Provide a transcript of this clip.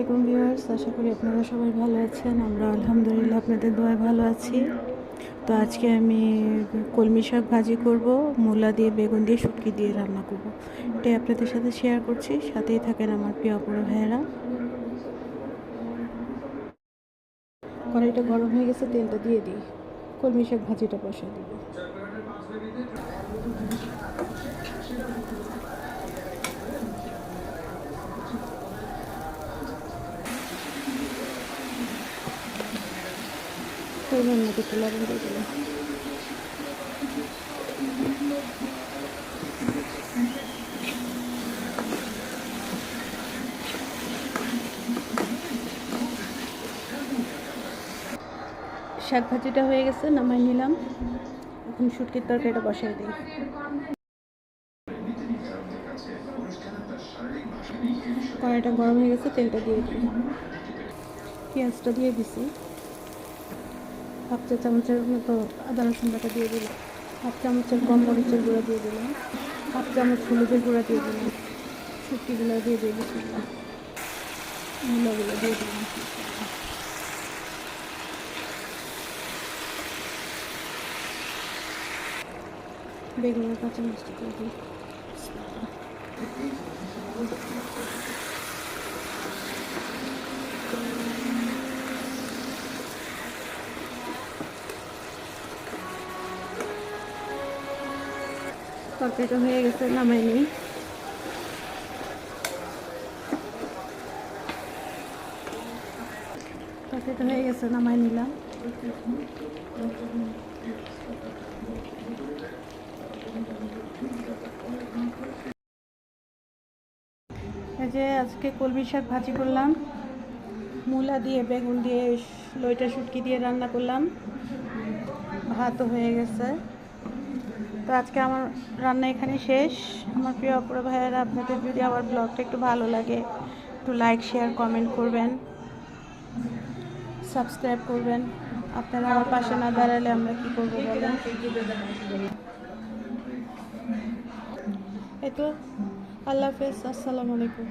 আলাইকুম ভিউয়ার্স, আশা করি আপনারা সবাই ভালো আছেন। আমরা আলহামদুলিল্লাহ আপনাদের দোয়ায় ভালো আছি। তো আজকে আমি কলমি শাক ভাজি করব, মূলা দিয়ে বেগুন দিয়ে শুটকি দিয়ে রান্না করব। এটাই আপনাদের সাথে শেয়ার করছি, সাথেই থাকেন আমার প্রিয় অপর ভাইয়েরা। কড়াইটা গরম হয়ে গেছে, তেলটা দিয়ে দিই। কলমি শাক ভাজিটা বসাই দিব। শাক ভাজিটা হয়ে গেছে, নামাই নিলাম। এখন শুটকির তরকারিটা বসাই দিই। কড়াইটা গরম হয়ে গেছে, তেলটা দিয়ে দিই। পেঁয়াজটা দিয়ে দিছি। হাফ চা চামচের মতো আদা রসুন দিয়ে দিলাম হাফ চামচের কম মরিচের গুঁড়া দিয়ে দিলাম হাফ চামচ হলুদের গুঁড়া দিয়ে দিলাম শুটকিগুলো দিয়ে দিয়ে দিলাম মূলাগুলো দিয়ে দিলাম বেগুনের কাঁচা মিষ্টি দিয়ে দিই তরকারিটা হয়ে গেছে, নামাই নিই তরকারিটা হয়ে গেছে, নামাই নিলাম। যে আজকে কলমি শাক ভাজি করলাম। মূলা দিয়ে, বেগুন দিয়ে লইটা শুটকি দিয়ে রান্না করলাম। ভাতও হয়ে গেছে। তো আজকে আমার রান্না এখানে শেষ। আমার প্রিয় অপরা ভাইয়েরা, আপনাদের যদি আমার ব্লগটা একটু ভালো লাগে, একটু লাইক শেয়ার কমেন্ট করবেন সাবস্ক্রাইব করবেন। আপনারা আমার পাশে না দাঁড়ালে আমরা কী করব বলেন? এই তো, আল্লাহ হাফেজ, আসসালামু আলাইকুম।